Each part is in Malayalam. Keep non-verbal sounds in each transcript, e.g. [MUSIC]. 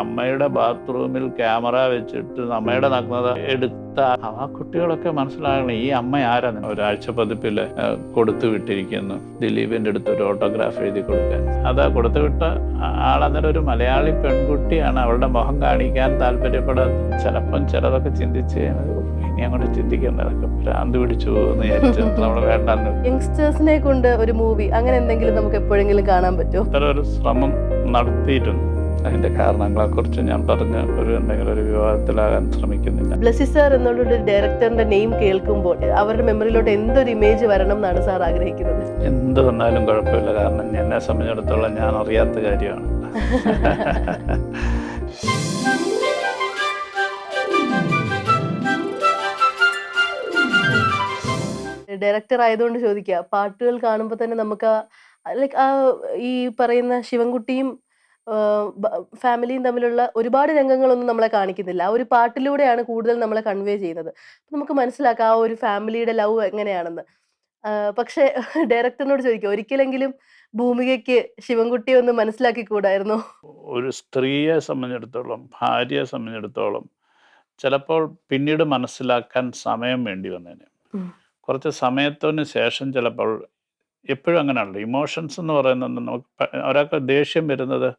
അമ്മയുടെ ബാത്റൂമിൽ ക്യാമറ വെച്ചിട്ട് അമ്മയുടെ നഗ്നത എടുത്ത ആ കുട്ടികളൊക്കെ മനസ്സിലാകണം ഈ അമ്മ ആരാണ് ഒരാഴ്ച പതിപ്പിൽ കൊടുത്തു വിട്ടിരിക്കുന്നു. ദിലീപിന്റെ അടുത്ത് ഒരു ഓട്ടോഗ്രാഫ് എഴുതി കൊടുക്കാൻ. അത് കൊടുത്തു വിട്ട ആളന്നേരം ഒരു മലയാളി പെൺകുട്ടിയാണ്. അവളുടെ മുഖം കാണിക്കാൻ താല്പര്യപ്പെടാത്ത ചിലപ്പം ചിലതൊക്കെ ചിന്തിച്ച് ഇനി അങ്ങോട്ട് ചിന്തിക്കേണ്ടതൊക്കെ ഭ്രാന്ത് പിടിച്ചു എന്ന് വിചാരിച്ചു നമ്മൾ വേണ്ടെന്ന്. യങ്സ്റ്റേഴ്സിനെ കൊണ്ട് ഒരു മൂവി അങ്ങനെ എന്തെങ്കിലും നമുക്ക് എപ്പോഴെങ്കിലും കാണാൻ പറ്റുമോ? ഒരു ശ്രമം നടത്തിയിട്ടുണ്ട്. അതിന്റെ കാരണങ്ങളെ കുറിച്ച് ഞാൻ പറഞ്ഞ ഒരു എന്തെങ്കിലും ഒരു വിവാദത്തിലാകാൻ ശ്രമിക്കുന്നില്ല. ബ്ലസ്സി സാർ എന്നുള്ള ഒരു ഡയറക്ടറിന്റെ നെയിം കേൾക്കുമ്പോൾ അവരുടെ മെമ്മറിയിലോട്ട് എന്തൊരു ഇമേജ് വരണം എന്നാണ് സാർ ആഗ്രഹിക്കുന്നത്? എന്ത് വന്നാലും കുഴപ്പമില്ല. കാരണം എന്നെ സംബന്ധിച്ചിടത്തോളം ഞാൻ അറിയാത്ത കാര്യമാണ്. ഡയറക്ടർ ആയതുകൊണ്ട് ചോദിക്കുക പാട്ടുകൾ കാണുമ്പോൾ തന്നെ നമുക്ക് ലൈക്ക് ആ ഈ പറയുന്ന ശിവൻകുട്ടിയും ഫാമിലിയും തമ്മിലുള്ള ഒരുപാട് രംഗങ്ങളൊന്നും നമ്മളെ കാണിക്കുന്നില്ല. ആ ഒരു പാട്ടിലൂടെയാണ് കൂടുതൽ നമ്മളെ കൺവേ ചെയ്യുന്നത്. നമുക്ക് മനസ്സിലാക്കാം ആ ഒരു ഫാമിലിയുടെ ലവ് എങ്ങനെയാണെന്ന്. പക്ഷേ [LAUGHS] ഡയറക്ടറിനോട് ചോദിക്കുക ഒരിക്കലെങ്കിലും ഭൂമികയ്ക്ക് ശിവൻകുട്ടിയെ ഒന്ന് മനസ്സിലാക്കി കൂടായിരുന്നു ഒരു സ്ത്രീയെ സംബന്ധിച്ചിടത്തോളം ഭാര്യയെ സംബന്ധിച്ചിടത്തോളം ചിലപ്പോൾ പിന്നീട് മനസ്സിലാക്കാൻ സമയം വേണ്ടി വന്നേനെ. കുറച്ച് സമയത്തിന് ശേഷം ചിലപ്പോൾ എപ്പോഴും അങ്ങനെയാണല്ലോ. ഇമോഷൻസ് എന്ന് പറയുന്നത് നമുക്ക് ഒരാൾക്ക് ദേഷ്യം വരുന്നത്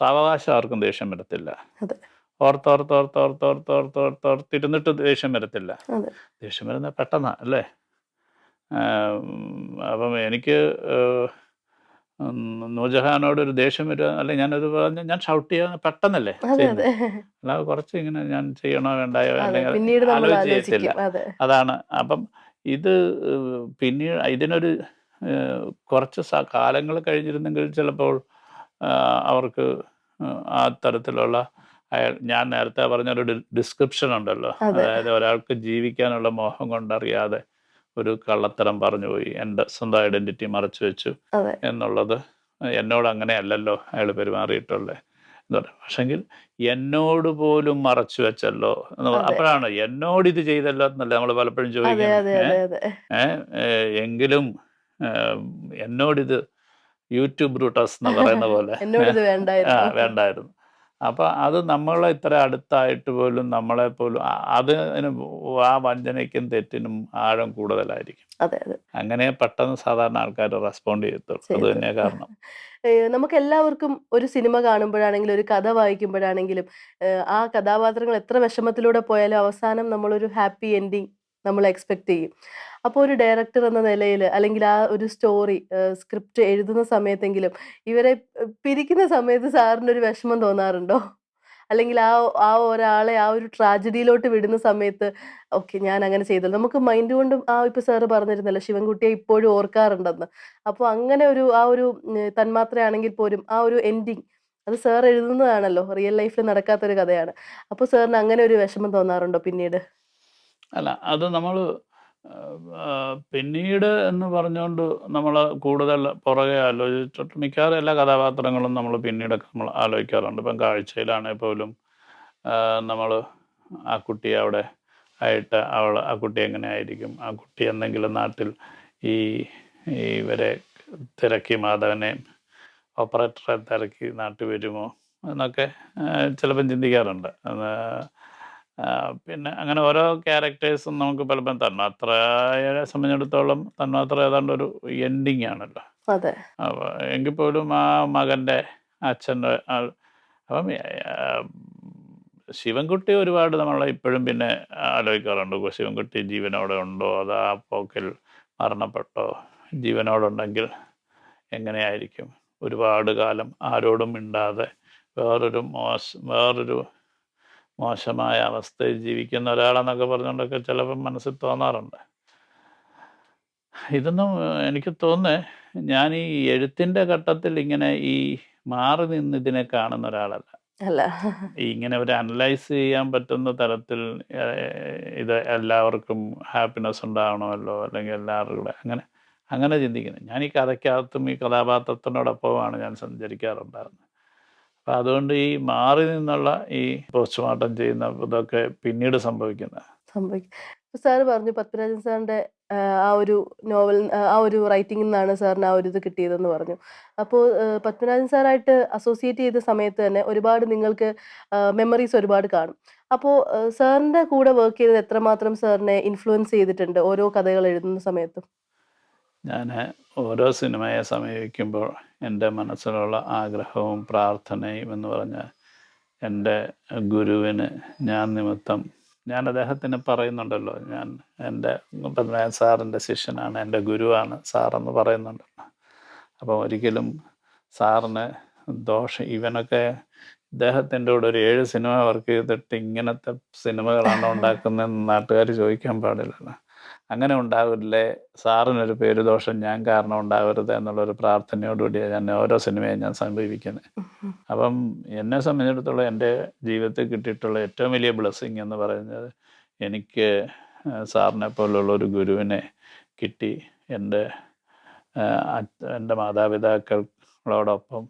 സാവകാശം ആർക്കും ദേഷ്യം വരത്തില്ല. ഓർത്തോർത്തോർത്തോർത്തോർത്തോർത്തോർത്തോർത്തിരുന്നിട്ട് ദേഷ്യം വരത്തില്ല. ദേഷ്യം വരുന്ന പെട്ടെന്നാ അല്ലേ? അപ്പം എനിക്ക് നൂജഹാനോട് ഒരു ദേഷ്യം വരിക അല്ലെ ഞാനത് പറഞ്ഞ ഞാൻ ഷൗട്ട് ചെയ്യാൻ പെട്ടെന്നല്ലേ അല്ലാതെ കുറച്ച് ഇങ്ങനെ ഞാൻ ചെയ്യണോ വേണ്ടായോ അല്ലെങ്കിൽ പിന്നീട് നമ്മൾ ആലോചിച്ച് ചെയ്യത്തില്ല. അതാണ്. അപ്പം ഇത് പിന്നീട് ഇതിനൊരു കുറച്ച് കാലങ്ങൾ കഴിഞ്ഞിരുന്നെങ്കിൽ ചിലപ്പോൾ അവർക്ക് ആ തരത്തിലുള്ള അയാൾ ഞാൻ നേരത്തെ പറഞ്ഞൊരു ഡിസ്ക്രിപ്ഷൻ ഉണ്ടല്ലോ. അതായത് ഒരാൾക്ക് ജീവിക്കാനുള്ള മോഹം കൊണ്ടറിയാതെ ഒരു കള്ളത്തരം പറഞ്ഞു പോയി എന്റെ സ്വന്തം ഐഡന്റിറ്റി മറച്ചു വെച്ചു എന്നുള്ളത് എന്നോട് അങ്ങനെയല്ലല്ലോ അയാൾ പെരുമാറിയിട്ടുള്ളത് എന്ന് പറയും പക്ഷെങ്കിൽ എന്നോട് പോലും മറച്ചു വെച്ചല്ലോ എന്ന് അപ്പോഴാണ് എന്നോട് ഇത് ചെയ്തല്ലോ എന്നല്ല നമ്മൾ പലപ്പോഴും ചോദിക്കുന്നത്? എങ്കിലും എന്നോടിത് യൂട്യൂബ് ബ്രൂട്ടസ് എന്ന് പറയുന്ന [LAUGHS] പോലെ. വേണ്ടായിരുന്നു. അപ്പൊ അത് നമ്മളെ ഇത്ര അടുത്തായിട്ട് പോലും നമ്മളെ പോലും അതിന് ആ വഞ്ചനയ്ക്കും തെറ്റിനും ആഴം കൂടുതലായിരിക്കും. അങ്ങനെ പെട്ടെന്ന് സാധാരണ ആൾക്കാർ റെസ്പോണ്ട് ചെയ്യത്തുള്ളൂ. അത്. തന്നെ കാരണം. നമുക്ക് എല്ലാവർക്കും ഒരു സിനിമ കാണുമ്പോഴാണെങ്കിലും ഒരു കഥ വായിക്കുമ്പോഴാണെങ്കിലും ആ കഥാപാത്രങ്ങൾ എത്ര വിഷമത്തിലൂടെ പോയാലും അവസാനം നമ്മളൊരു ഹാപ്പി എൻഡിങ് നമ്മൾ എക്സ്പെക്ട് ചെയ്യും. അപ്പോൾ ഒരു ഡയറക്ടർ എന്ന നിലയിൽ അല്ലെങ്കിൽ ആ ഒരു സ്റ്റോറി സ്ക്രിപ്റ്റ് എഴുതുന്ന സമയത്തെങ്കിലും ഇവരെ പിരിക്കുന്ന സമയത്ത് സാറിന് ഒരു വിഷമം തോന്നാറുണ്ടോ? അല്ലെങ്കിൽ ആ ആ ഒരാളെ ആ ഒരു ട്രാജഡിയിലോട്ട് വിടുന്ന സമയത്ത് ഓക്കെ ഞാൻ അങ്ങനെ ചെയ്തല്ലോ. നമുക്ക് മൈൻഡ് കൊണ്ടും ആ ഇപ്പൊ സാറ് പറഞ്ഞിരുന്നല്ലോ ശിവൻകുട്ടിയെ ഇപ്പോഴും ഓർക്കാറുണ്ടെന്ന്. അപ്പോൾ അങ്ങനെ ഒരു ആ ഒരു തന്മാത്രയാണെങ്കിൽ പോലും ആ ഒരു എൻഡിങ് അത് സാർ എഴുതുന്നതാണല്ലോ റിയൽ ലൈഫിൽ നടക്കാത്തൊരു കഥയാണ്. അപ്പോൾ സാറിന് അങ്ങനെ ഒരു വിഷമം തോന്നാറുണ്ടോ പിന്നീട്? അല്ല അത് നമ്മൾ പിന്നീട് എന്ന് പറഞ്ഞുകൊണ്ട് നമ്മൾ കൂടുതൽ പുറകെ ആലോചിച്ചിട്ട് മിക്കവാറും എല്ലാ കഥാപാത്രങ്ങളും നമ്മൾ പിന്നീടൊക്കെ നമ്മൾ ആലോചിക്കാറുണ്ട്. ഇപ്പം കാഴ്ചയിലാണെങ്കിൽ പോലും നമ്മൾ ആ കുട്ടി അവിടെ ആയിട്ട് അവൾ ആ കുട്ടി എങ്ങനെ ആയിരിക്കും? ആ കുട്ടി എന്തെങ്കിലും നാട്ടിൽ ഈ ഇവരെ തിരക്കി മാധവനെ ഓപ്പറേറ്ററെ തിരക്കി നാട്ടിൽ വരുമോ? എന്നൊക്കെ ചിലപ്പം ചിന്തിക്കാറുണ്ട്. പിന്നെ അങ്ങനെ ഓരോ ക്യാരക്ടേഴ്സും നമുക്ക് പലപ്പോഴും തന്മാത്രയെ സംബന്ധിച്ചിടത്തോളം തന്മാത്ര ഏതാണ്ട് ഒരു എൻഡിങ് ആണല്ലോ. അതെ. അപ്പോൾ എങ്കിൽ പോലും ആ മകന്റെ അച്ഛന്റെ ആൾ അപ്പം ശിവൻകുട്ടി ഒരുപാട് നമ്മൾ ഇപ്പോഴും പിന്നെ ആലോചിക്കാറുണ്ട്. ശിവൻകുട്ടി ജീവനോടെ ഉണ്ടോ? അത് ആ പോക്കിൽ മരണപ്പെട്ടോ? ജീവനോടുണ്ടെങ്കിൽ എങ്ങനെയായിരിക്കും? ഒരുപാട് കാലം ആരോടും മിണ്ടാതെ വേറൊരു മോശം വേറൊരു മോശമായ അവസ്ഥയിൽ ജീവിക്കുന്ന ഒരാളെന്നൊക്കെ പറഞ്ഞുകൊണ്ടൊക്കെ ചിലപ്പം മനസ്സിൽ തോന്നാറുണ്ട്. ഇതൊന്നും എനിക്ക് തോന്നുന്നേ ഞാൻ ഈ എഴുത്തിന്റെ ഘട്ടത്തിൽ ഇങ്ങനെ ഈ മാറി നിന്ന് ഇതിനെ കാണുന്ന ഒരാളല്ല. അല്ല. ഇങ്ങനെ ഒരു അനലൈസ് ചെയ്യാൻ പറ്റുന്ന തരത്തിൽ ഇത് എല്ലാവർക്കും ഹാപ്പിനെസ് ഉണ്ടാവണമല്ലോ അല്ലെങ്കിൽ എല്ലാവരും കൂടെ അങ്ങനെ അങ്ങനെ ചിന്തിക്കുന്നത് ഞാൻ ഈ കഥയ്ക്കകത്തും ഈ കഥാപാത്രത്തിനോടൊപ്പമാണ് ഞാൻ സഞ്ചരിക്കാറുണ്ടായിരുന്നത്. അപ്പം അതുകൊണ്ട് ഈ മാറി നിന്നുള്ള ഈ പോസ്റ്റ്മോർട്ടം ചെയ്യുന്ന ഇതൊക്കെ പിന്നീട് സംഭവിക്കുന്നത് സംഭവിക്കും സാറ് പറഞ്ഞു പത്മരാജൻ സാറിന്റെ ആ ഒരു നോവൽ ആ ഒരു റൈറ്റിംഗിൽ നിന്നാണ് സാറിന് ആ ഒരു ഇത് കിട്ടിയതെന്ന് പറഞ്ഞു. അപ്പോൾ പത്മരാജൻ പത്മനാഭൻ സാറായിട്ട് അസോസിയേറ്റ് ചെയ്ത സമയത്ത് തന്നെ ഒരുപാട് നിങ്ങൾക്ക് മെമ്മറീസ് ഒരുപാട് കാണും. അപ്പോൾ സാറിന്റെ സാറിന്റെ കൂടെ വർക്ക് ചെയ്തത് എത്രമാത്രം സാറിനെ ഇൻഫ്ലുവൻസ് ചെയ്തിട്ടുണ്ട് ഓരോ കഥകൾ എഴുതുന്ന സമയത്തും? ഞാൻ ഓരോ സിനിമയെ സമീപിക്കുമ്പോൾ എന്റെ മനസ്സിലുള്ള ആഗ്രഹവും പ്രാർത്ഥനയും എന്ന് പറഞ്ഞാൽ എന്റെ ഗുരുവിന് ഞാൻ നിമിത്തം ഞാൻ അദ്ദേഹത്തിന് പറയുന്നുണ്ടല്ലോ ഞാൻ എന്റെ പത്മനാഭൻ സാറിന്റെ ശിഷ്യനാണ് എന്റെ ഗുരുവാണ് സാറെന്ന് പറയുന്നുണ്ടല്ലോ. അപ്പോൾ ഒരിക്കലും സാറിന് ദോഷം ഇവനൊക്കെ ഇദ്ദേഹത്തിന്റെ കൂടെ ഒരു ഏഴ് സിനിമ വർക്ക് ചെയ്തിട്ട് ഇങ്ങനത്തെ സിനിമകളാണ് [LAUGHS] ഉണ്ടാക്കുന്നതെന്ന് നാട്ടുകാർ ചോദിക്കാൻ പാടില്ലല്ലോ. അങ്ങനെ ഉണ്ടാവില്ലേ? സാറിനൊരു പേര് ദോഷം ഞാൻ കാരണം ഉണ്ടാവരുത് എന്നുള്ളൊരു പ്രാർത്ഥനയോടുകൂടിയാണ് ഞാൻ ഓരോ സിനിമയും ഞാൻ സമീപിക്കുന്നത് അപ്പം എന്നെ സംബന്ധിച്ചിടത്തോളം എന്റെ ജീവിതത്തിൽ കിട്ടിയിട്ടുള്ള ഏറ്റവും വലിയ ബ്ലെസ്സിങ് എന്ന് പറയുന്നത് എനിക്ക് സാറിനെ പോലുള്ള ഒരു ഗുരുവിനെ കിട്ടി. എന്റെ എന്റെ മാതാപിതാക്കളോടൊപ്പം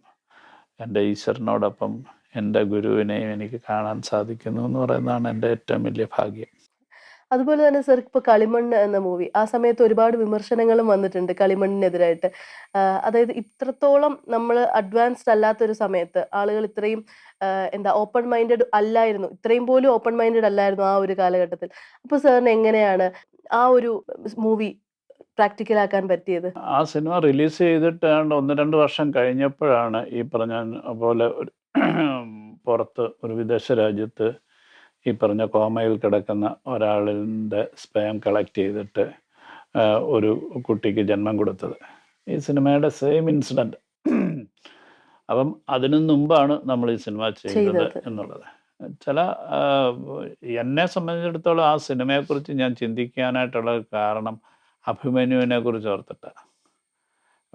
എന്റെ ഈശ്വരനോടൊപ്പം എന്റെ ഗുരുവിനെയും എനിക്ക് കാണാൻ സാധിക്കുന്നു എന്ന് പറയുന്നതാണ് എന്റെ ഏറ്റവും വലിയ ഭാഗ്യം. അതുപോലെ തന്നെ സർ ഇപ്പോൾ കളിമണ്ണ് എന്ന മൂവി ആ സമയത്ത് ഒരുപാട് വിമർശനങ്ങളും വന്നിട്ടുണ്ട് കളിമണ്ണിനെതിരായിട്ട്. അതായത് ഇത്രത്തോളം നമ്മൾ അഡ്വാൻസ്ഡ് അല്ലാത്തൊരു സമയത്ത് ആളുകൾ ഇത്രയും എന്താ ഓപ്പൺ മൈൻഡഡ് അല്ലായിരുന്നു. ഇത്രയും പോലും ഓപ്പൺ മൈൻഡഡ് അല്ലായിരുന്നു ആ ഒരു കാലഘട്ടത്തിൽ. അപ്പോൾ സാറിന് എങ്ങനെയാണ് ആ ഒരു മൂവി പ്രാക്ടിക്കൽ ആക്കാൻ പറ്റിയത്? ആ സിനിമ റിലീസ് ചെയ്തിട്ട് ഒന്ന് രണ്ട് വർഷം കഴിഞ്ഞപ്പോഴാണ് ഈ പറഞ്ഞ പോലെ പുറത്ത് ഒരു വിദേശ രാജ്യത്ത് ഈ പറഞ്ഞ കോമയിൽ കിടക്കുന്ന ഒരാളിന്റെ സ്പേം കളക്ട് ചെയ്തിട്ട് ഒരു കുട്ടിക്ക് ജന്മം കൊടുത്തത്. ഈ സിനിമയുടെ സെയിം ഇൻസിഡന്റ്. അപ്പം അതിനു മുമ്പാണ് നമ്മൾ ഈ സിനിമ ചെയ്തത് ചെയ്തത്. എന്നുള്ളത്. ചില എന്നെ സംബന്ധിച്ചിടത്തോളം ആ സിനിമയെക്കുറിച്ച് ഞാൻ ചിന്തിക്കാനായിട്ടുള്ള കാരണം അഭിമന്യുവിനെ കുറിച്ച് ഓർത്തിട്ടാണ്.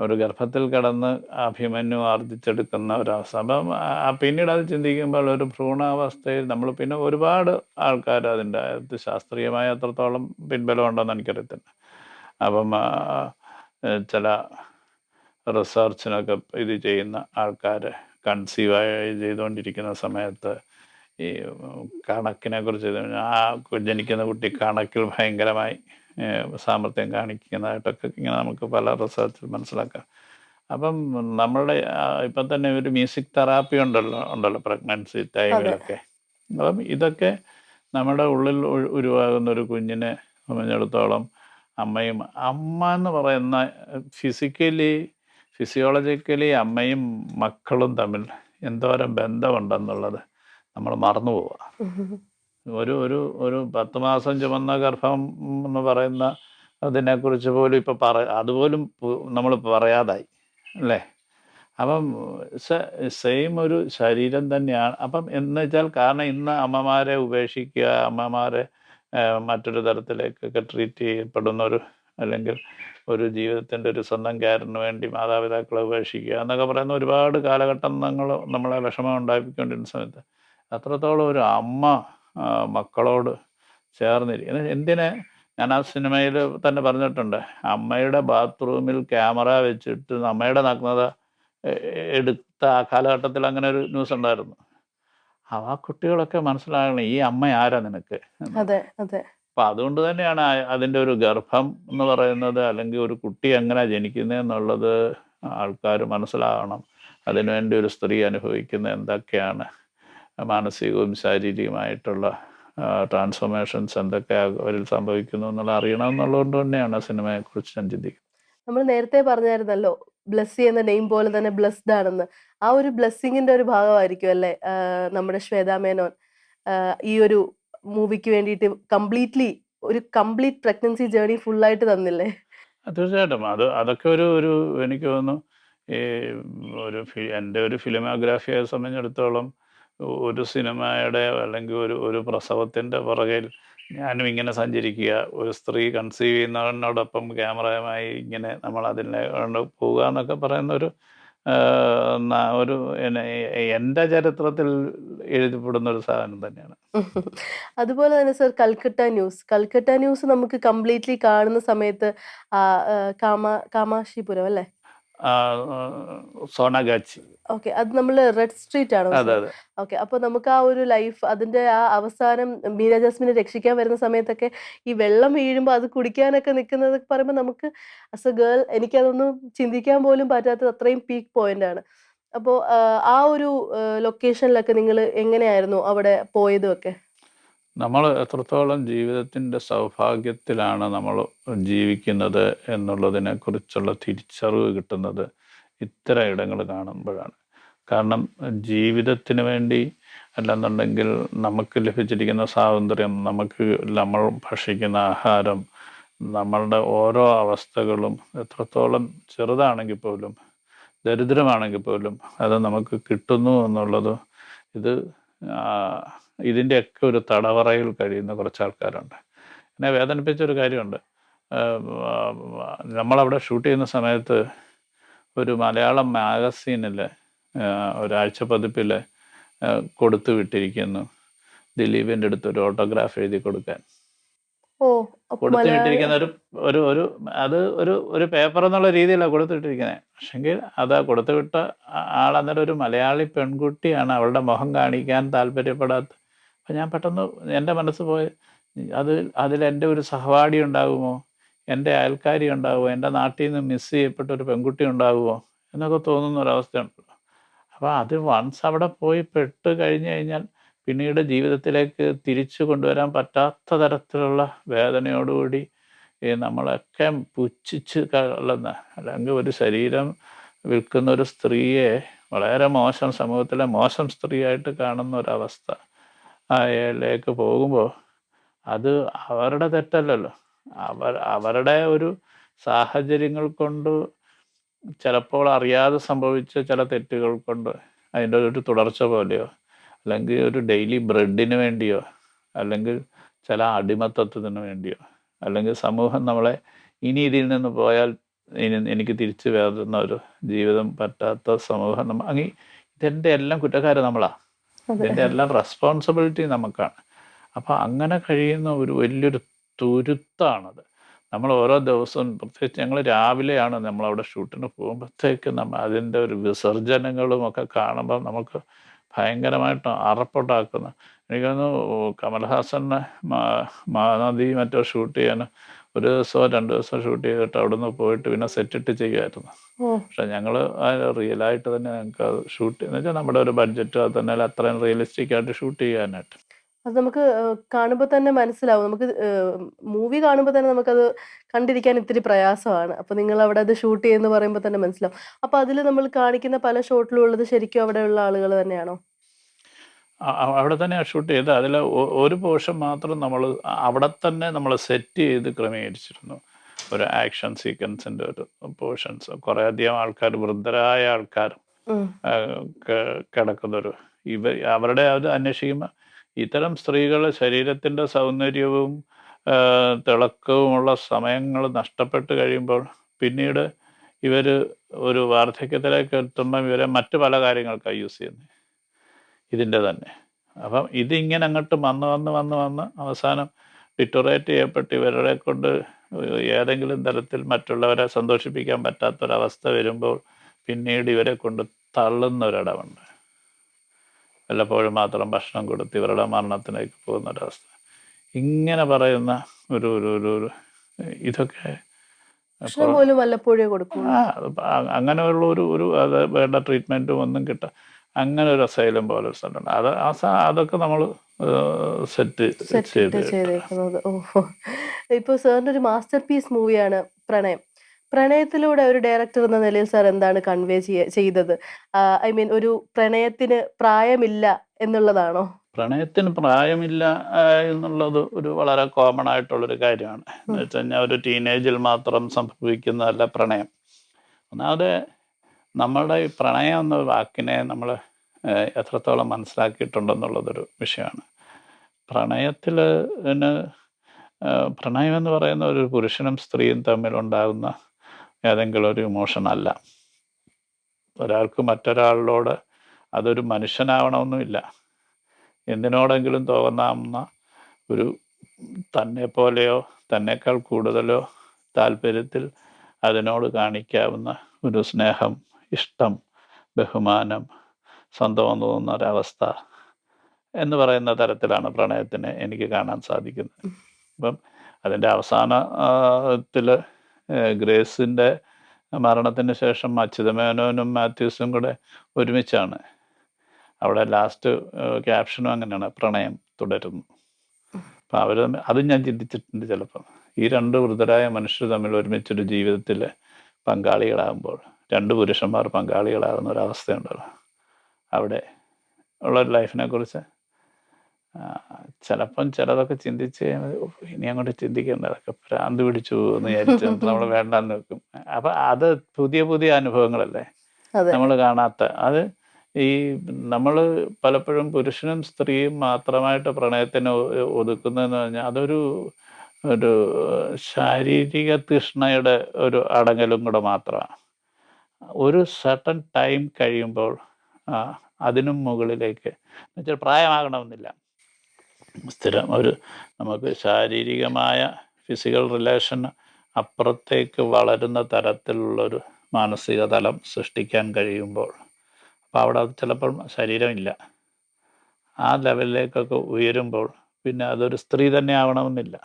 ഒരു ഗർഭത്തിൽ കിടന്ന് അഭിമന്യു ആർജിച്ചെടുക്കുന്ന ഒരവസ്ഥ. അപ്പം പിന്നീട് അത് ചിന്തിക്കുമ്പോൾ ഒരു ഭ്രൂണാവസ്ഥയിൽ നമ്മൾ പിന്നെ ഒരുപാട് ആൾക്കാർ അതിന്റെ ശാസ്ത്രീയമായ അത്രത്തോളം പിൻബലം ഉണ്ടെന്ന് എനിക്കറിയത്തില്ല. അപ്പം ചില റിസർച്ചിനൊക്കെ ഇത് ചെയ്യുന്ന ആൾക്കാർ കൺസീവായി ചെയ്തുകൊണ്ടിരിക്കുന്ന സമയത്ത് ഈ കണക്കിനെ കുറിച്ച് ആ ജനിക്കുന്ന കുട്ടി കണക്കിൽ ഭയങ്കരമായി സാമർത്ഥ്യം കാണിക്കുന്നതായിട്ടൊക്കെ ഇങ്ങനെ നമുക്ക് പല റിസർച്ചിൽ മനസ്സിലാക്കാം. അപ്പം നമ്മളുടെ ഇപ്പം തന്നെ ഒരു മ്യൂസിക് തെറാപ്പി ഉണ്ടല്ലോ ഉണ്ടല്ലോ പ്രഗ്നൻസി ടൈമിലൊക്കെ അപ്പം ഇതൊക്കെ നമ്മുടെ ഉള്ളിൽ ഉരുവാകുന്ന ഒരു കുഞ്ഞിനെ സംബന്ധിച്ചിടത്തോളം അമ്മയും അമ്മ എന്ന് പറയുന്ന ഫിസിക്കലി ഫിസിയോളജിക്കലി അമ്മയും മക്കളും തമ്മിൽ എന്തോരം ബന്ധമുണ്ടെന്നുള്ളത് നമ്മൾ മറന്നു പോവുക ഒരു ഒരു ഒരു പത്ത് മാസം ചുമന്ന ഗർഭം എന്ന് പറയുന്ന അതിനെക്കുറിച്ച് പോലും ഇപ്പോൾ പറ അതുപോലും നമ്മൾ പറയാതായി അല്ലേ? അപ്പം സെയിം ഒരു ശരീരം തന്നെയാണ്. അപ്പം എന്ന് വെച്ചാൽ കാരണം ഇന്ന് അമ്മമാരെ ഉപേക്ഷിക്കുക അമ്മമാരെ മറ്റൊരു തരത്തിലേക്കൊക്കെ ട്രീറ്റ് ചെയ്യപ്പെടുന്ന ഒരു അല്ലെങ്കിൽ ഒരു ജീവിതത്തിന്റെ ഒരു സ്വന്തം കയറിന് വേണ്ടി മാതാപിതാക്കളെ ഉപേക്ഷിക്കുക എന്നൊക്കെ പറയുന്ന ഒരുപാട് കാലഘട്ടങ്ങൾ നമ്മളെ വിഷമം ഉണ്ടാക്കിക്കൊണ്ടിരുന്ന സമയത്ത്. അത്രത്തോളം ഒരു അമ്മ മക്കളോട് ചേർന്നിരിക്കും എന്തിനെ? ഞാൻ ആ സിനിമയിൽ തന്നെ പറഞ്ഞിട്ടുണ്ട്. അമ്മയുടെ ബാത്റൂമിൽ ക്യാമറ വെച്ചിട്ട് അമ്മയുടെ നഗ്നത എടുത്ത ആ കാലഘട്ടത്തിൽ അങ്ങനെ ഒരു ന്യൂസ് ഉണ്ടായിരുന്നു. ആ കുട്ടികളൊക്കെ മനസ്സിലാകണം ഈ അമ്മ ആരാ നിനക്ക് അപ്പൊ അതെ അതെ. അപ്പം അതുകൊണ്ട് തന്നെയാണ് അതിന്റെ അതിന്റെ ഒരു ഗർഭം എന്ന് പറയുന്നത് അല്ലെങ്കിൽ ഒരു കുട്ടി എങ്ങനെ ജനിക്കുന്നത് എന്നുള്ളത് ആൾക്കാർ മനസ്സിലാകണം. അതിനുവേണ്ടി ഒരു സ്ത്രീ അനുഭവിക്കുന്ന എന്തൊക്കെയാണ്? മാനസികവും ശാരീരികമായിട്ടുള്ള ട്രാൻസ്ഫോർമേഷൻസ് എന്തൊക്കെ അവരിൽ സംഭവിക്കുന്നു എന്നുള്ള അറിയണം എന്നുള്ളതുകൊണ്ട് തന്നെയാണ് ആ സിനിമയെക്കുറിച്ച് ഞാൻ ചിന്തിക്കുന്നത് നമ്മൾ നേരത്തെ പറഞ്ഞായിരുന്നല്ലോ ബ്ലസ്സി എന്ന നെയിം പോലെ തന്നെ ബ്ലസ്ഡ് ആണെന്ന്. ആ ഒരു ബ്ലെസ്സിങ്ങിന്റെ ഒരു ഭാഗമായിരിക്കും അല്ലേ നമ്മുടെ ശ്വേതാ മേനോൻ ഈ ഒരു മൂവിക്ക് വേണ്ടിയിട്ട് കംപ്ലീറ്റ്ലി ഒരു കംപ്ലീറ്റ് പ്രഗ്നൻസി ജേർണി ഫുൾ ആയിട്ട് തന്നില്ലേ? തീർച്ചയായിട്ടും അത് അതൊക്കെ ഒരു ഒരു എനിക്ക് തോന്നുന്നു ഈ ഒരു എന്റെ ഒരു ഫിലിമോഗ്രാഫിയെ സംബന്ധിച്ചിടത്തോളം ഒരു സിനിമയുടെ അല്ലെങ്കിൽ ഒരു ഒരു പ്രസവത്തിന്റെ പുറകിൽ ഞാനും ഇങ്ങനെ സഞ്ചരിക്കുക ഒരു സ്ത്രീ കൺസീവ് ചെയ്യുന്നതിനോടൊപ്പം ക്യാമറയുമായി ഇങ്ങനെ നമ്മൾ അതിനെ കൊണ്ട് പോവുക എന്നൊക്കെ പറയുന്ന ഒരു ഒരു എന്റെ ചരിത്രത്തിൽ എഴുതപ്പെടുന്ന ഒരു സാധനം തന്നെയാണ് അതുപോലെ തന്നെ sir Calcutta news. Calcutta news നമുക്ക് കംപ്ലീറ്റ്ലി കാണുന്ന സമയത്ത് കാമാ കാമാക്ഷിപുരം അല്ലേ? സോനാഗാച്ചി ഓക്കെ അത് നമ്മൾ റെഡ് സ്ട്രീറ്റ് ആണോ ഓക്കെ അപ്പൊ നമുക്ക് ആ ഒരു ലൈഫ് അതിന്റെ ആ അവസാനം മീര ജാസ്മിനെ രക്ഷിക്കാൻ വരുന്ന സമയത്തൊക്കെ ഈ വെള്ളം വീഴുമ്പോൾ അത് കുടിക്കാനൊക്കെ നിൽക്കുന്നത് പറയുമ്പോൾ നമുക്ക് ആസ് എ ഗേൾ എനിക്കതൊന്നും ചിന്തിക്കാൻ പോലും പറ്റാത്തത് അത്രയും പീക്ക് പോയിന്റ് ആണ്. അപ്പോൾ ആ ഒരു ലൊക്കേഷനിലൊക്കെ നിങ്ങൾ എങ്ങനെയായിരുന്നു അവിടെ പോയതും ഒക്കെ നമ്മൾ എത്രത്തോളം ജീവിതത്തിന്റെ സൗഭാഗ്യത്തിലാണ് നമ്മൾ ജീവിക്കുന്നത് എന്നുള്ളതിനെ കുറിച്ചുള്ള തിരിച്ചറിവ് കിട്ടുന്നത് ഇത്തരം ഇടങ്ങൾ കാണുമ്പോഴാണ്. കാരണം ജീവിതത്തിന് വേണ്ടി അല്ലെന്നുണ്ടെങ്കിൽ നമുക്ക് ലഭിച്ചിരിക്കുന്ന സ്വാതന്ത്ര്യം നമുക്ക് നമ്മൾ ഭക്ഷിക്കുന്ന ആഹാരം നമ്മളുടെ ഓരോ അവസ്ഥകളും എത്രത്തോളം ചെറുതാണെങ്കിൽ പോലും ദരിദ്രമാണെങ്കിൽ പോലും അത് നമുക്ക് കിട്ടുന്നു എന്നുള്ളത് ഇത് ഇതിന്റെയൊക്കെ ഒരു തടവറയിൽ കഴിയുന്ന കുറച്ച് ആൾക്കാരുണ്ട് എന്നെ വേദനിപ്പിച്ച ഒരു കാര്യമുണ്ട്. നമ്മളവിടെ ഷൂട്ട് ചെയ്യുന്ന സമയത്ത് ഒരു മലയാളം മാഗസീനിൽ ഒരാഴ്ച പതിപ്പിൽ കൊടുത്തു വിട്ടിരിക്കുന്നു. ദിലീപിന്റെ അടുത്ത് ഒരു ഓട്ടോഗ്രാഫ് എഴുതി കൊടുക്കാൻ. ഓ അപ്പൊ കൊടുത്തു മലയാളി വിട്ടിരിക്കുന്ന ഒരു ഒരു ഒരു അത് ഒരു ഒരു പേപ്പർ എന്നുള്ള രീതിയിലാണ് കൊടുത്തു വിട്ടിരിക്കുന്നത് പക്ഷെങ്കിൽ അത് കൊടുത്തു വിട്ട ആൾ അന്നേരം ഒരു മലയാളി പെൺകുട്ടിയാണ് അവളുടെ മുഖം കാണിക്കാൻ താല്പര്യപ്പെടാത്ത അപ്പം ഞാൻ പെട്ടെന്ന് എന്റെ മനസ്സ് പോയി അത് അതിൽ എന്റെ ഒരു സഹപാഠി ഉണ്ടാകുമോ? എന്റെ അയൽക്കാരി ഉണ്ടാകുമോ? എന്റെ നാട്ടിൽ നിന്ന് മിസ് ചെയ്യപ്പെട്ട ഒരു പെൺകുട്ടി ഉണ്ടാകുമോ? എന്നൊക്കെ തോന്നുന്ന ഒരവസ്ഥയുണ്ടല്ലോ അപ്പോൾ അത് വൺസ് അവിടെ പോയി പെട്ട് കഴിഞ്ഞു കഴിഞ്ഞാൽ പിന്നീട് ജീവിതത്തിലേക്ക് തിരിച്ചു കൊണ്ടുവരാൻ പറ്റാത്ത തരത്തിലുള്ള വേദനയോടുകൂടി നമ്മളൊക്കെ പുച്ഛിച്ച് കള്ളുന്ന അല്ലെങ്കിൽ ഒരു ശരീരം വിൽക്കുന്ന ഒരു സ്ത്രീയെ വളരെ മോശം സമൂഹത്തിലെ മോശം സ്ത്രീയായിട്ട് കാണുന്ന ഒരവസ്ഥ അയാളിലേക്ക് പോകുമ്പോൾ അത് അവരുടെ തെറ്റല്ലല്ലോ. അവർ അവരുടെ ഒരു സാഹചര്യങ്ങൾ കൊണ്ട് ചിലപ്പോൾ അറിയാതെ സംഭവിച്ച ചില തെറ്റുകൾ കൊണ്ട് അതിന്റെ ഒരു തുടർച്ച പോലെയോ അല്ലെങ്കിൽ ഒരു ഡെയിലി ബ്രെഡിന് വേണ്ടിയോ അല്ലെങ്കിൽ ചില അടിമത്തത്വത്തിന് വേണ്ടിയോ അല്ലെങ്കിൽ സമൂഹം നമ്മളെ ഇനി ഇതിൽ നിന്ന് പോയാൽ ഇനി എനിക്ക് തിരിച്ചു വരുന്ന ഒരു ജീവിതം പറ്റാത്ത സമൂഹം നമ്മൾ അങ്ങനെ ഇതിന്റെ എല്ലാം കുറ്റക്കാർ നമ്മളാ. അതെ ഇതിന്റെ എല്ലാം റെസ്പോൺസിബിലിറ്റി നമുക്കാണ്. അപ്പോൾ അങ്ങനെ കഴിയുന്ന ഒരു വലിയൊരു തുരുത്താണത്. നമ്മൾ ഓരോ ദിവസവും പ്രത്യേകിച്ച് ഞങ്ങൾ രാവിലെയാണ് നമ്മളവിടെ ഷൂട്ടിന് പോകുമ്പോഴത്തേക്ക് നമ്മൾ അതിന്റെ ഒരു വിസർജനങ്ങളും ഒക്കെ കാണുമ്പോൾ നമുക്ക് ഭയങ്കരമായിട്ട് അറപ്പുണ്ടാക്കുന്ന. എനിക്ക് തോന്നുന്നു കമൽഹാസനെ മഹാനദി മറ്റോ ഷൂട്ട് ചെയ്യാൻ ഒരു ദിവസമോ രണ്ട് ദിവസമോ ഷൂട്ട് ചെയ്തിട്ട് അവിടുന്ന് പോയിട്ട് പിന്നെ സെറ്റ് ഇട്ട് ചെയ്യുമായിരുന്നു. പക്ഷെ ഞങ്ങൾ റിയലായിട്ട് തന്നെ ഞങ്ങൾക്ക് അത് ഷൂട്ട് എന്ന് വെച്ചാൽ നമ്മുടെ ഒരു ബഡ്ജറ്റ് അത് തന്നെ അത്രയും റിയലിസ്റ്റിക് ആയിട്ട് ഷൂട്ട് ചെയ്യാനായിട്ട്. അത് നമുക്ക് കാണുമ്പോൾ തന്നെ മനസ്സിലാവും. നമുക്ക് മൂവി കാണുമ്പോൾ തന്നെ നമുക്കത് കണ്ടിരിക്കാൻ ഇത്തിരി പ്രയാസമാണ്. അപ്പോൾ നിങ്ങൾ അവിടെ അത് ഷൂട്ട് ചെയ്യുന്ന പറയുമ്പോൾ തന്നെ മനസ്സിലാവും. അപ്പോൾ അതിൽ നമ്മൾ കാണിക്കുന്ന പല ഷോട്ടിലും ഉള്ളത് ശരിക്കും അവിടെയുള്ള ആളുകൾ തന്നെയാണോ? അവിടെ തന്നെ ഷൂട്ട് ചെയ്ത് അതിൽ ഒരു പോർഷൻ മാത്രം നമ്മൾ അവിടെ തന്നെ നമ്മൾ സെറ്റ് ചെയ്ത് ക്രമീകരിച്ചിരുന്നു. ഒരു ആക്ഷൻ സീക്വൻസിന്റെ ഒരു പോർഷൻസ്. കുറേ അധികം ആൾക്കാർ വൃദ്ധരായ ആൾക്കാർ. കിടക്കുന്നൊരു ഇവ അവരുടെ അത് അന്വേഷിക്കുമ്പോൾ ഇത്തരം സ്ത്രീകൾ ശരീരത്തിന്റെ സൗന്ദര്യവും തിളക്കവുമുള്ള സമയങ്ങൾ നഷ്ടപ്പെട്ട് കഴിയുമ്പോൾ പിന്നീട് ഇവർ ഒരു വാർദ്ധക്യത്തിലേക്ക് എത്തുമ്പം ഇവരെ മറ്റു പല കാര്യങ്ങൾക്കാണ് യൂസ് ചെയ്യുന്നത് ഇതിന്റെ തന്നെ. അപ്പം ഇതിങ്ങനെ അങ്ങോട്ട് വന്ന് വന്ന് വന്ന് വന്ന് അവസാനം ഡിറ്റോറേറ്റ് ചെയ്യപ്പെട്ട് ഇവരുടെ കൊണ്ട് ഏതെങ്കിലും തരത്തിൽ മറ്റുള്ളവരെ സന്തോഷിപ്പിക്കാൻ പറ്റാത്തൊരവസ്ഥ വരുമ്പോൾ പിന്നീട് ഇവരെ കൊണ്ട് തള്ളുന്ന ഒരിടമുണ്ട് വല്ലപ്പോഴും മാത്രം ഭക്ഷണം കൊടുത്ത് ഇവരുടെ മരണത്തിലേക്ക് പോകുന്ന ഒരവസ്ഥ ഇങ്ങനെ പറയുന്ന ഒരു ഒരു ഒരു ഒരു ഇതൊക്കെ ഭക്ഷണം പോലും വല്ലപ്പോഴേ കൊടുക്കും ആ അങ്ങനെയുള്ള ഒരു ഒരു അത് വേണ്ട ട്രീറ്റ്മെന്റും ഒന്നും കിട്ടാം. അങ്ങനെ ഒരു അസൈലം പോലെ ഒരു സ്ഥലമുണ്ട് അത് ആ അതൊക്കെ നമ്മൾ സെറ്റ് സെറ്റ് ചെയ്ത് ചെയ്തേക്കുന്നത് ഓ ഇപ്പോൾ സാറിന്റെ ഒരു മാസ്റ്റർ പീസ് മൂവിയാണ് പ്രണയം. പ്രണയത്തിലൂടെ ഒരു ഡയറക്ടർ എന്ന നിലയിൽ സാർ എന്താണ് കൺവേ ചെയ്തത്? ഐ മീൻ ഒരു പ്രണയത്തിന് പ്രായമില്ല എന്നുള്ളതാണോ? പ്രണയത്തിന് പ്രായമില്ല എന്നുള്ളത് ഒരു വളരെ കോമൺ ആയിട്ടുള്ളൊരു കാര്യമാണ്. എന്ന് വെച്ച് കഴിഞ്ഞാൽ ഒരു ടീനേജിൽ മാത്രം സംഭവിക്കുന്നതല്ല പ്രണയം. ഒന്നാമത് നമ്മളുടെ ഈ പ്രണയം എന്ന വാക്കിനെ നമ്മൾ എത്രത്തോളം മനസ്സിലാക്കിയിട്ടുണ്ടെന്നുള്ളതൊരു വിഷയമാണ്. പ്രണയത്തിൽ പ്രണയം എന്ന് പറയുന്ന ഒരു പുരുഷനും സ്ത്രീയും തമ്മിലുണ്ടാകുന്ന ഏതെങ്കിലും ഒരു ഇമോഷൻ അല്ല. ഒരാൾക്ക് മറ്റൊരാളോട് അതൊരു മനുഷ്യനാവണമെന്നുമില്ല. എന്തിനോടെങ്കിലും തോന്നാവുന്ന ഒരു തന്നെ പോലെയോ തന്നെക്കാൾ കൂടുതലോ താല്പര്യത്തിൽ അതിനോട് കാണിക്കാവുന്ന ഒരു സ്നേഹം ഇഷ്ടം ബഹുമാനം സ്വന്തം തോന്നുന്ന ഒരവസ്ഥ എന്ന് പറയുന്ന തരത്തിലാണ് പ്രണയത്തിനെ എനിക്ക് കാണാൻ സാധിക്കുന്നത്. അപ്പം അതിന്റെ അവസാനത്തിൽ ഗ്രേസിന്റെ മരണത്തിന് ശേഷം അച്യുതമേനോനും മാത്യൂസും കൂടെ ഒരുമിച്ചാണ്. അവിടെ ലാസ്റ്റ് ക്യാപ്ഷനും അങ്ങനെയാണ് പ്രണയം തുടരുന്നു. അപ്പം അവർ അതും ഞാൻ ചിന്തിച്ചിട്ടുണ്ട് ചിലപ്പം. ഈ രണ്ട് വൃദ്ധരായ മനുഷ്യർ തമ്മിൽ ഒരുമിച്ചൊരു ജീവിതത്തിൽ പങ്കാളികളാകുമ്പോൾ രണ്ട് പുരുഷന്മാർ പങ്കാളികളാകുന്ന ഒരവസ്ഥയുണ്ടല്ലോ. അവിടെ ഉള്ള ഒരു ലൈഫിനെ കുറിച്ച് ചിലപ്പം ചിലതൊക്കെ ചിന്തിച്ച് ഇനി അങ്ങോട്ട് ചിന്തിക്കേണ്ട അതൊക്കെ ഭ്രാന്ത് പിടിച്ചു എന്ന് വിചാരിച്ച് നമ്മൾ വേണ്ടാന്ന് വെക്കും. അപ്പൊ അത് പുതിയ പുതിയ അനുഭവങ്ങളല്ലേ? നമ്മൾ കാണാത്ത അത് ഈ നമ്മൾ പലപ്പോഴും പുരുഷനും സ്ത്രീയും മാത്രമായിട്ട് പ്രണയത്തിന് ഒതുക്കുന്നതെന്ന് പറഞ്ഞാൽ അതൊരു ഒരു ശാരീരിക തൃഷ്ണയുടെ ഒരു അടങ്ങലും കൂടെ മാത്രമാണ്. ഒരു സർട്ടൺ ടൈം കഴിയുമ്പോൾ അതിനും മുകളിലേക്ക് എന്നുവെച്ചാൽ പ്രായമാകണമെന്നില്ല. സ്ഥിരം ഒരു നമുക്ക് ശാരീരികമായ ഫിസിക്കൽ റിലേഷൻ അപ്പുറത്തേക്ക് വളരുന്ന തരത്തിലുള്ളൊരു മാനസിക തലം സൃഷ്ടിക്കാൻ കഴിയുമ്പോൾ അപ്പോൾ അവിടെ ചിലപ്പോൾ ശരീരമില്ല. ആ ലെവലിലേക്കൊക്കെ ഉയരുമ്പോൾ പിന്നെ അതൊരു സ്ത്രീ തന്നെ ആവണമെന്നില്ല.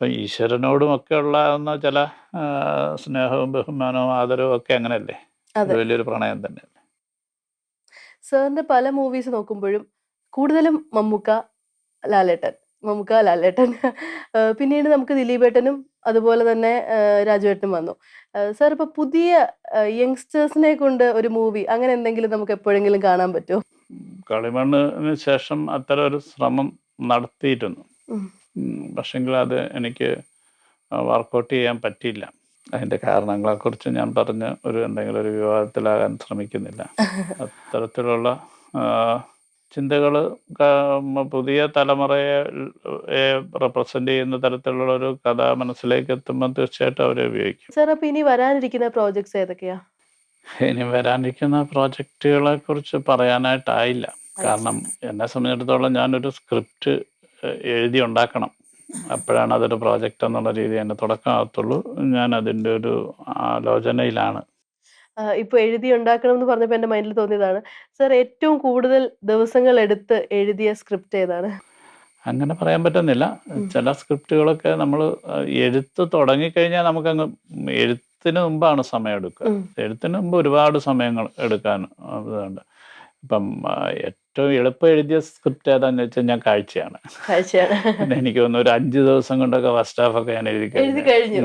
അതെ ഇപ്പം ഈശ്വരനോടും ഒക്കെ ഉള്ള ചില സ്നേഹവും ബഹുമാനവും ആദരവും ഒക്കെ അങ്ങനെയല്ലേ? വലിയൊരു പ്രണയം തന്നെ. സാറിന്റെ പല മൂവീസ് നോക്കുമ്പോഴും കൂടുതലും മമ്മൂക്ക ലാലേട്ടൻ മമ്മൂക്ക ലാലേട്ടൻ. പിന്നീട് നമുക്ക് ദിലീപേട്ടനും അതുപോലെ തന്നെ രാജുവേട്ടനും വന്നു. സാർ ഇപ്പൊ പുതിയ യങ്സ്റ്റേഴ്സിനെ കൊണ്ട് ഒരു മൂവി അങ്ങനെ എന്തെങ്കിലും നമുക്ക് എപ്പോഴെങ്കിലും കാണാൻ പറ്റുമോ? കളിമണ്ണിന് ശേഷം അത്തരം ഒരു ശ്രമം നടത്തിയിരുന്നു. ഉം. പക്ഷെങ്കിൽ അത് എനിക്ക് വർക്കൗട്ട് ചെയ്യാൻ പറ്റിയില്ല. അതിന്റെ കാരണങ്ങളെക്കുറിച്ച് ഞാൻ പറഞ്ഞ് ഒരു എന്തെങ്കിലും ഒരു വിവാദത്തിലാകാൻ ശ്രമിക്കുന്നില്ല. [LAUGHS] അത്തരത്തിലുള്ള ചിന്തകൾ പുതിയ തലമുറയെ റെപ്രസെന്റ് ചെയ്യുന്ന തരത്തിലുള്ള ഒരു കഥ മനസ്സിലേക്ക് എത്തുമ്പോൾ തീർച്ചയായിട്ടും അവരെ ഉപയോഗിക്കും. സാർ അപ്പൊ ഇനി വരാനിരിക്കുന്ന പ്രോജക്ട്സ് ഏതൊക്കെയാ? ഇനി വരാനിരിക്കുന്ന പ്രോജക്റ്റുകളെ കുറിച്ച് പറയാനായിട്ടായില്ല. കാരണം എന്നെ സംബന്ധിച്ചിടത്തോളം ഞാനൊരു സ്ക്രിപ്റ്റ് എഴുതി ഉണ്ടാക്കണം അപ്പോഴാണ് അതൊരു പ്രോജക്റ്റ് എന്നുള്ള രീതി എന്റെ തുടക്കമാകത്തുള്ളൂ ഞാൻ അതിന്റെ ഒരു ആലോചനയിലാണ്. ഇപ്പോൾ ഇപ്പൊ എഴുതി ഉണ്ടാക്കണം എന്ന് പറഞ്ഞപ്പോൾ എന്റെ മൈൻഡിൽ തോന്നിയതാണ് സർ ഏറ്റവും കൂടുതൽ ദിവസങ്ങൾ എടുത്ത് എഴുതിയ സ്ക്രിപ്റ്റ് ഏതാണ്? അങ്ങനെ പറയാൻ പറ്റുന്നില്ല. ചില സ്ക്രിപ്റ്റുകളൊക്കെ നമ്മൾ എഴുത്ത് തുടങ്ങിക്കഴിഞ്ഞാൽ നമുക്കങ്ങ് എഴുത്തിന് മുമ്പാണ് സമയം എടുക്കുക. എഴുത്തിന് മുമ്പ് ഒരുപാട് സമയങ്ങൾ എടുക്കാൻ ഇതുണ്ട്. ഇപ്പം ഏറ്റവും എളുപ്പം എഴുതിയ സ്ക്രിപ്റ്റ് ഏതാന്ന് വെച്ചാൽ ഞാൻ കാഴ്ചയാണ്. പിന്നെ എനിക്ക് തോന്നുന്നു ഒരു അഞ്ച് ദിവസം കൊണ്ടൊക്കെ ഫസ്റ്റ് ഒക്കെ ഞാൻ എഴുതി കഴിഞ്ഞു.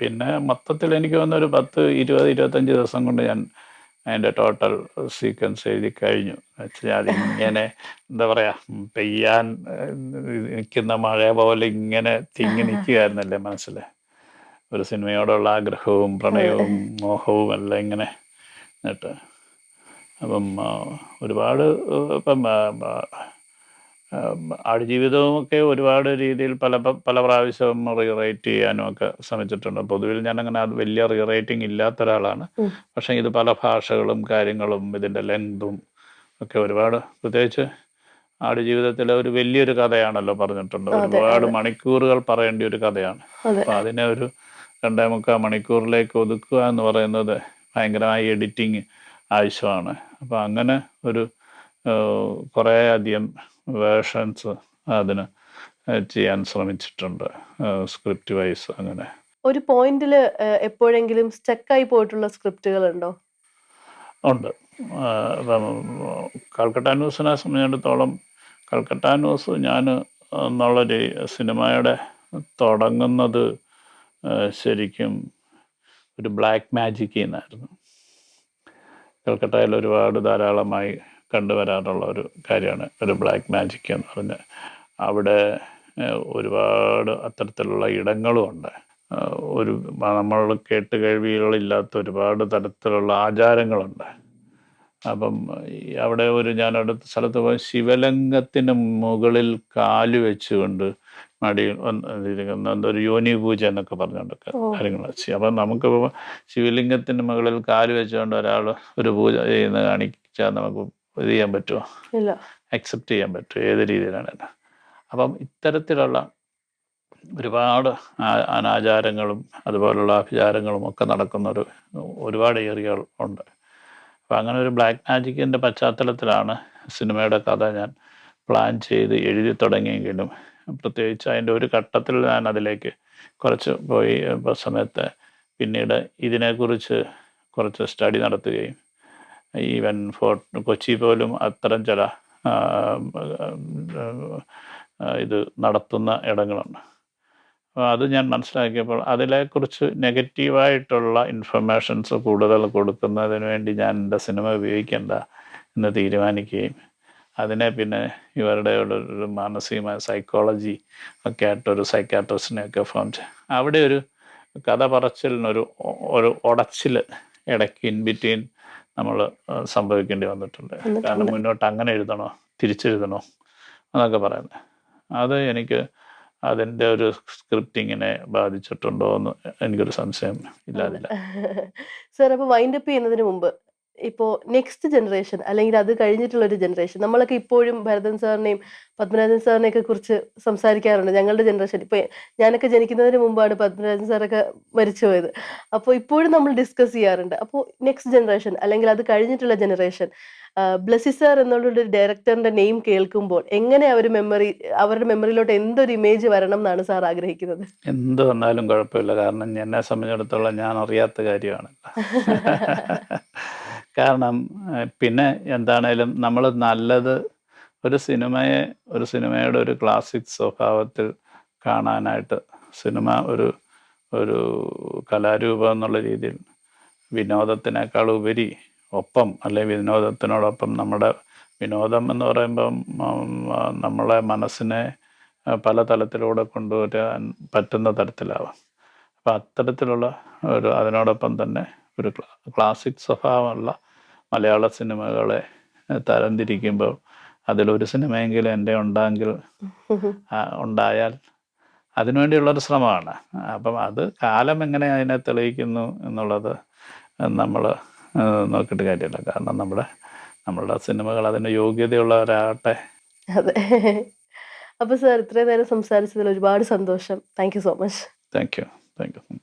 പിന്നെ മൊത്തത്തിൽ എനിക്ക് തോന്നുന്നു ഒരു പത്ത് ഇരുപത് ഇരുപത്തഞ്ച് ദിവസം കൊണ്ട് ഞാൻ അതിന്റെ ടോട്ടൽ സീക്വൻസ് എഴുതി കഴിഞ്ഞു. വെച്ചാൽ ഇങ്ങനെ എന്താ പറയാ പെയ്യാൻ നിൽക്കുന്ന മഴ പോലെ ഇങ്ങനെ തിങ്ങി [LAUGHS] നിൽക്കുകയായിരുന്നല്ലേ മനസ്സിൽ ഒരു സിനിമയോടുള്ള ആഗ്രഹവും പ്രണയവും മോഹവും എല്ലാം ഇങ്ങനെ എന്നിട്ട് അപ്പം ഒരുപാട് ഇപ്പം ആ, ആ, ആ, ആടുജീവിതവും ഒക്കെ ഒരുപാട് രീതിയിൽ പല പല പ്രാവശ്യം റീറൈറ്റ് ചെയ്യാനും ഒക്കെ ശ്രമിച്ചിട്ടുണ്ട്. പൊതുവിൽ ഞാനങ്ങനെ അത് വലിയ റീറൈറ്റിംഗ് ഇല്ലാത്ത ഒരാളാണ് പക്ഷെ ഇത് പല ഭാഷകളും കാര്യങ്ങളും ഇതിന്റെ ലെങ്തും ഒക്കെ ഒരുപാട് പ്രത്യേകിച്ച് ആടുജീവിതത്തിലെ ഒരു വലിയൊരു കഥയാണല്ലോ പറഞ്ഞിട്ടുണ്ട്. ഒരുപാട്. മണിക്കൂറുകൾ പറയേണ്ട ഒരു കഥയാണ്. അപ്പം അതിനെ ഒരു രണ്ടേ മുക്കാൽ മണിക്കൂറിലേക്ക് ഒതുക്കുക എന്ന് പറയുന്നത് ഭയങ്കരമായി എഡിറ്റിംഗ് ആവശ്യമാണ്. അപ്പോൾ അങ്ങനെ ഒരു കുറേ അധികം വേർഷൻസ് അതിന് ചെയ്യാൻ ശ്രമിച്ചിട്ടുണ്ട് സ്ക്രിപ്റ്റ് വൈസ് അങ്ങനെ. ഒരു പോയിന്റിൽ എപ്പോഴെങ്കിലും സ്റ്റക്കായി പോയിട്ടുള്ള സ്ക്രിപ്റ്റുകൾ ഉണ്ടോ. ഉണ്ട് കൽക്കട്ട ന്യൂസിനെ സംബന്ധിച്ചിടത്തോളം കൽക്കട്ട ന്യൂസ് ഞാൻ എന്നുള്ളൊരു സിനിമയുടെ തുടങ്ങുന്നത് ശരിക്കും ഒരു ബ്ലാക്ക് മാജിക്കിൽ നിന്നായിരുന്നു കൽക്കട്ടയിൽ ഒരുപാട് ധാരാളമായി കണ്ടുവരാറുള്ള ഒരു കാര്യമാണ്. ഒരു ബ്ലാക്ക് മാജിക് എന്ന് പറഞ്ഞ്. അവിടെ ഒരുപാട് അത്തരത്തിലുള്ള ഇടങ്ങളുമുണ്ട് ഒരു നമ്മൾ കേട്ട് കേൾവികളില്ലാത്ത ഒരുപാട് തരത്തിലുള്ള ആചാരങ്ങളുണ്ട്. അപ്പം അവിടെ ഒരു ഞാൻ അടുത്ത സ്ഥലത്ത് പോയി ശിവലിംഗത്തിന് മുകളിൽ കാൽ വെച്ചുകൊണ്ട് മടിയിൽ എന്തൊരു യോനി പൂജ എന്നൊക്കെ പറഞ്ഞുകൊണ്ടൊക്കെ. കാര്യങ്ങൾ ചെയ്യും അപ്പം നമുക്ക് ശിവലിംഗത്തിന് മുകളിൽ കാൽ വെച്ചുകൊണ്ട് ഒരാൾ ഒരു പൂജ ചെയ്യുന്ന കാണിച്ചാൽ നമുക്ക് ഇത് ചെയ്യാൻ പറ്റുമോ? അക്സെപ്റ്റ് ചെയ്യാൻ പറ്റുമോ? ഏത് രീതിയിലാണ് അപ്പം ഇത്തരത്തിലുള്ള ഒരുപാട് അനാചാരങ്ങളും അതുപോലുള്ള അഭിചാരങ്ങളും ഒക്കെ നടക്കുന്ന ഒരു ഒരുപാട് ഏരിയകൾ ഉണ്ട്. അപ്പം അങ്ങനെ ഒരു ബ്ലാക്ക് മാജിക്കിന്റെ പശ്ചാത്തലത്തിലാണ് സിനിമയുടെ കഥ ഞാൻ പ്ലാൻ ചെയ്ത് എഴുതി തുടങ്ങിയെങ്കിലും പ്രത്യേകിച്ച് അതിന്റെ ഒരു ഘട്ടത്തിൽ ഞാൻ അതിലേക്ക് കുറച്ച് പോയി സമയത്ത് പിന്നീട് ഇതിനെക്കുറിച്ച് കുറച്ച് സ്റ്റഡി നടത്തുകയും ഈവൻ ഫോർട്ട് കൊച്ചി പോലും അത്തരം ചില ഇത് നടത്തുന്ന ഇടങ്ങളുണ്ട്. അപ്പോൾ അത് ഞാൻ മനസ്സിലാക്കിയപ്പോൾ അതിനെക്കുറിച്ച് നെഗറ്റീവായിട്ടുള്ള ഇൻഫർമേഷൻസ് കൂടുതൽ കൊടുക്കുന്നതിന് വേണ്ടി ഞാൻ എന്റെ സിനിമ ഉപയോഗിക്കേണ്ട എന്ന് തീരുമാനിക്കുകയും അതിനെ പിന്നെ ഇവരുടെ ഒരു ഒരു മാനസികമായ സൈക്കോളജി ഒക്കെ ആയിട്ടൊരു സൈക്കാട്രിസ്റ്റിനെയൊക്കെ ഫോൺ ചെയ്യും അവിടെ ഒരു കഥ പറച്ചിലിനൊരു ഒരു ഉടച്ചിൽ ഇടയ്ക്ക് ഇൻ ബിറ്റ്വീൻ നമ്മൾ സംഭവിക്കേണ്ടി വന്നിട്ടുണ്ട്. വന്നിട്ടുണ്ട്. കാരണം മുന്നോട്ട് അങ്ങനെ എഴുതണോ തിരിച്ചെഴുതണോ എന്നൊക്കെ പറയുന്നത്. അത് എനിക്ക് അതിന്റെ ഒരു സ്ക്രിപ്റ്റിങ്ങിനെ ബാധിച്ചിട്ടുണ്ടോ എന്ന് എനിക്കൊരു സംശയം ഇല്ലാതില്ല. സാർ അപ്പോൾ വൈൻഡപ്പ് ചെയ്യുന്നതിന് മുമ്പ് ഇപ്പോൾ നെക്സ്റ്റ് ജനറേഷൻ അല്ലെങ്കിൽ അത് കഴിഞ്ഞിട്ടുള്ള ഒരു ജനറേഷൻ നമ്മളൊക്കെ ഇപ്പോഴും ഭരതൻ സാറിനെയും പത്മരാജൻ സാറിനെയൊക്കെ കുറിച്ച് സംസാരിക്കാറുണ്ട്. ഞങ്ങളുടെ ജനറേഷൻ ഇപ്പോൾ ഞാനൊക്കെ ജനിക്കുന്നതിന് മുമ്പാണ് പത്മരാജൻ സാറൊക്കെ മരിച്ചുപോയത് അപ്പോൾ ഇപ്പോഴും നമ്മൾ ഡിസ്കസ് ചെയ്യാറുണ്ട്. അപ്പോൾ നെക്സ്റ്റ് ജനറേഷൻ അല്ലെങ്കിൽ അത് കഴിഞ്ഞിട്ടുള്ള ജനറേഷൻ ബ്ലസി സാർ എന്നുള്ള ഒരു ഡയറക്ടറിന്റെ നെയിം കേൾക്കുമ്പോൾ എങ്ങനെ അവർ മെമ്മറി അവരുടെ മെമ്മറിയിലോട്ട് എന്തൊരു ഇമേജ് വരണം എന്നാണ് സാർ ആഗ്രഹിക്കുന്നത്? എന്ത് വന്നാലും കുഴപ്പമില്ല. കാരണം എന്നെ സംബന്ധിച്ചിടത്തോളം ഞാൻ അറിയാത്ത കാര്യമാണ്. [LAUGHS] കാരണം പിന്നെ എന്താണേലും നമ്മൾ നല്ലത് ഒരു സിനിമയെ ഒരു സിനിമയുടെ ഒരു ക്ലാസിക് സ്വഭാവത്തിൽ കാണാനായിട്ട് സിനിമ ഒരു ഒരു കലാരൂപം എന്നുള്ള രീതിയിൽ വിനോദത്തിനേക്കാൾ ഉപരി ഒപ്പം അല്ലെങ്കിൽ വിനോദത്തിനോടൊപ്പം നമ്മുടെ വിനോദം എന്ന് പറയുമ്പം നമ്മളെ മനസ്സിനെ പല തലത്തിലൂടെ കൊണ്ടുവരാൻ പറ്റുന്ന തരത്തിലാവാം. അപ്പം അത്തരത്തിലുള്ള ഒരു അതിനോടൊപ്പം തന്നെ ഒരു ക്ലാസിക് സ്വഭാവമുള്ള മലയാള സിനിമകളെ തരംതിരിക്കുമ്പോൾ അതിലൊരു സിനിമയെങ്കിലും എന്റെ ഉണ്ടെങ്കിൽ ഉണ്ടായാൽ അതിനുവേണ്ടിയുള്ളൊരു ശ്രമമാണ്. അപ്പം അത് കാലം എങ്ങനെ അതിനെ തെളിയിക്കുന്നു എന്നുള്ളത് നമ്മൾ നോക്കിയിട്ട് കാര്യമില്ല. കാരണം നമ്മുടെ നമ്മളുടെ സിനിമകൾ അതിന് യോഗ്യതയുള്ളവരാകട്ടെ. അതെ. അപ്പോൾ സാർ ഇത്രയും നേരം സംസാരിച്ചതിൽ ഒരുപാട് സന്തോഷം. Thank you so much. Thank you. Thank you.